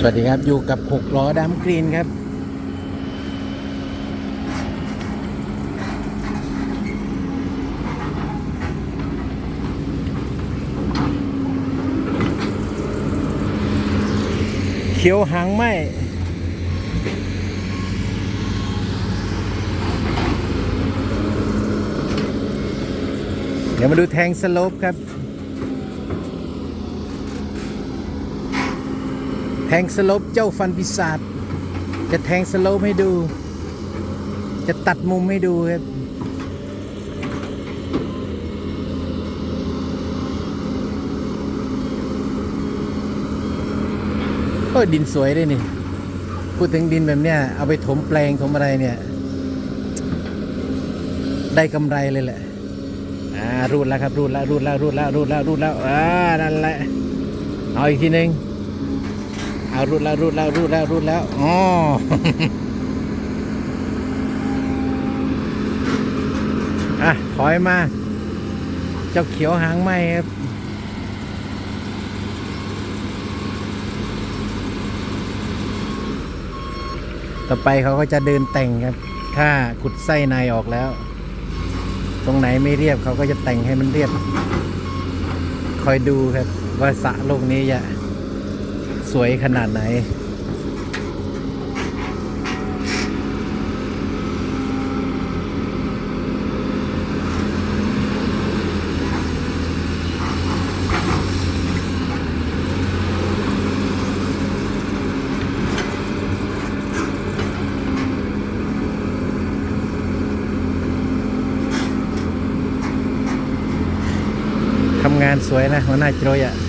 สวัสดีครับ อยู่กับหกล้อดำกรีนครับ เขียวหางไหมเดี๋ยวมาดูแทงสโลปครับ แทงสโลปเจ้าฟันปีศาจจะแทงสโลปให้ดู จะตัดมุมให้ดูครับโอ้ยดินสวยด้วยนี่ พูดถึงดินแบบเนี้ยเอาไปถมแปลงถมอะไรเนี่ย ได้กำไรเลยแหละอ่ารูดแล้วครับรูดแล้วรูดแล้วรูดแล้วรูดแล้วรูดแล้วอ่านั่นแหละเอาอีกทีหนึ่ง เอารูดแล้วรูดแล้วรูดแล้วรูดแล้วอ๋ออะถอยมา เจ้าเขียวหางไหมครับต่อไปเขาก็จะเดินแต่งครับ ถ้าขุดไส้ในออกแล้ว ตรงไหนไม่เรียบเขาก็จะแต่งให้มันเรียบ คอยดูครับ ว่าสระลูกนี้จะ สวยขนาดไหน ทำงานสวยนะหัวหน้าโจรยอะ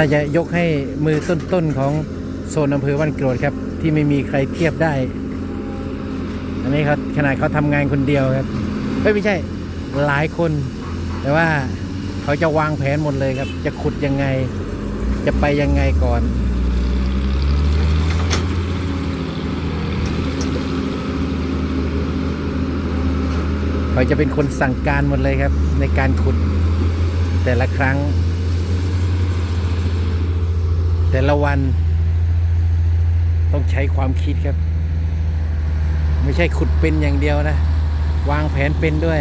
น่าจะยกให้มือต้นๆของโซนอำเภอบ้านโกรธครับ ที่ไม่มีใครเทียบได้ อันนี้เขาขนาดเขาทำงานคนเดียวครับไม่ใช่หลายคน แต่ว่าเขาจะวางแผนหมดเลยครับ จะขุดยังไง จะไปยังไงก่อนเขาจะเป็นคนสั่งการหมดเลยครับ ในการขุดแต่ละครั้ง แต่ละวันต้องใช้ความคิดครับ ไม่ใช่ขุดเป็นอย่างเดียวนะ วางแผนเป็นด้วย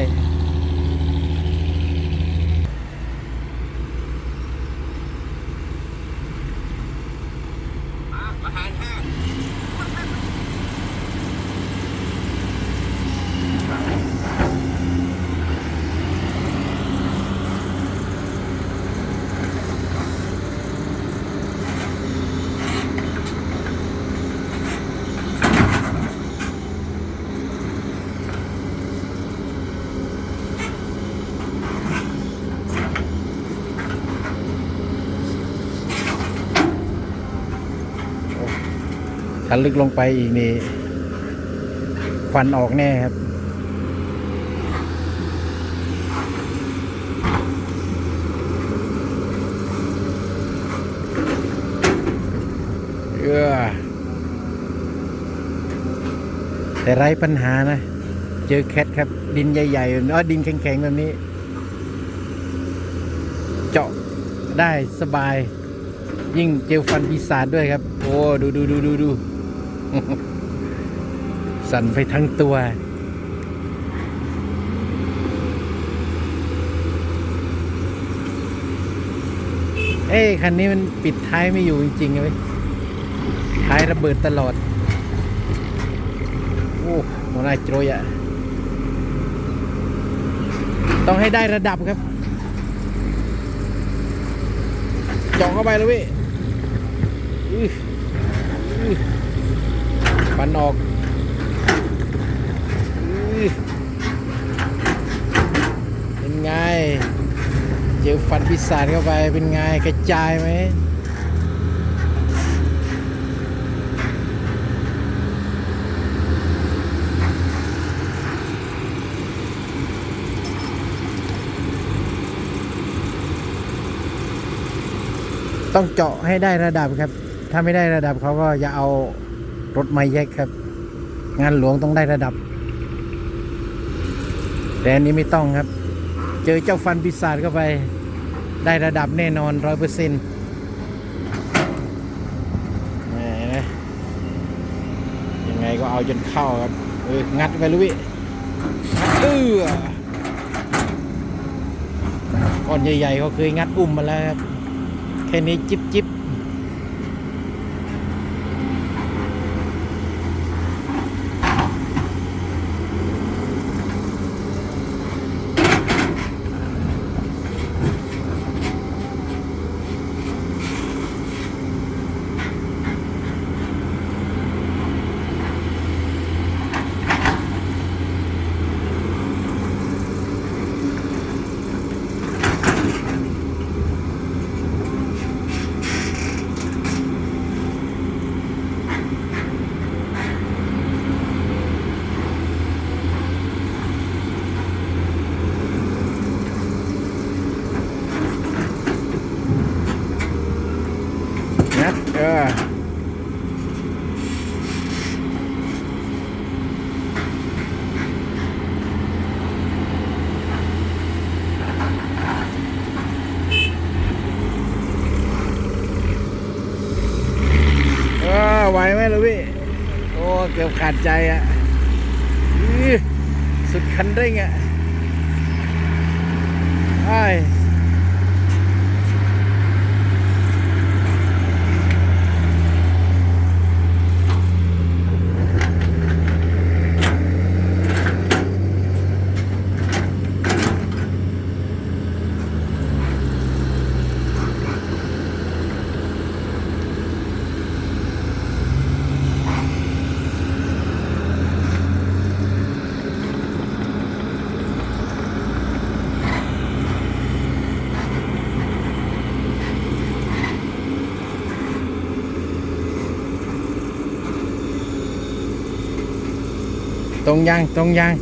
ถ้าลึกลงไปอีกนี่ฟันออกแน่ครับ เออแต่ไร้ปัญหานะ เจอแคทครับ ดินใหญ่ๆแบบนี้อ๋อดินแข็งๆแบบนี้ เจาะได้สบาย ยิ่งเจลฟันปีศาจด้วยครับ โอ้ ดูดูดูดูดู สั่นไปทั้งตัว เอ้คันนี้มันปิดท้ายไม่อยู่จริงๆเลยท้ายระเบิดตลอด โอ้โหนายโจรยอะต้องให้ได้ระดับครับจาะเข้าไปเลยเว้ย ปันออกเป็นไง เจอฟันพิศาจเข้าไปเป็นไงกระจายไหมต้องเจาะให้ได้ระดับครับ ถ้าไม่ได้ระดับเขาก็จะเอา รถไม้แยกครับ งานหลวงต้องได้ระดับ แต่อันนี้ไม่ต้องครับ เจอเจ้าฟันปีศาจเข้าไป ได้ระดับแน่นอนร้อยเปอร์เซ็นต์ยังไงก็เอาจนเข้าครับเอองัดไปลุยเออก้อนใหญ่ๆเขาเคยงัดอุ้มมาแล้วครับ แค่นี้จิบจิบงัด เออไหวไหมลูกพี่ โอ้ เกือบขาดใจอะอือสุดคันเร่งอะไอ้าย ตรงยังตรงยัง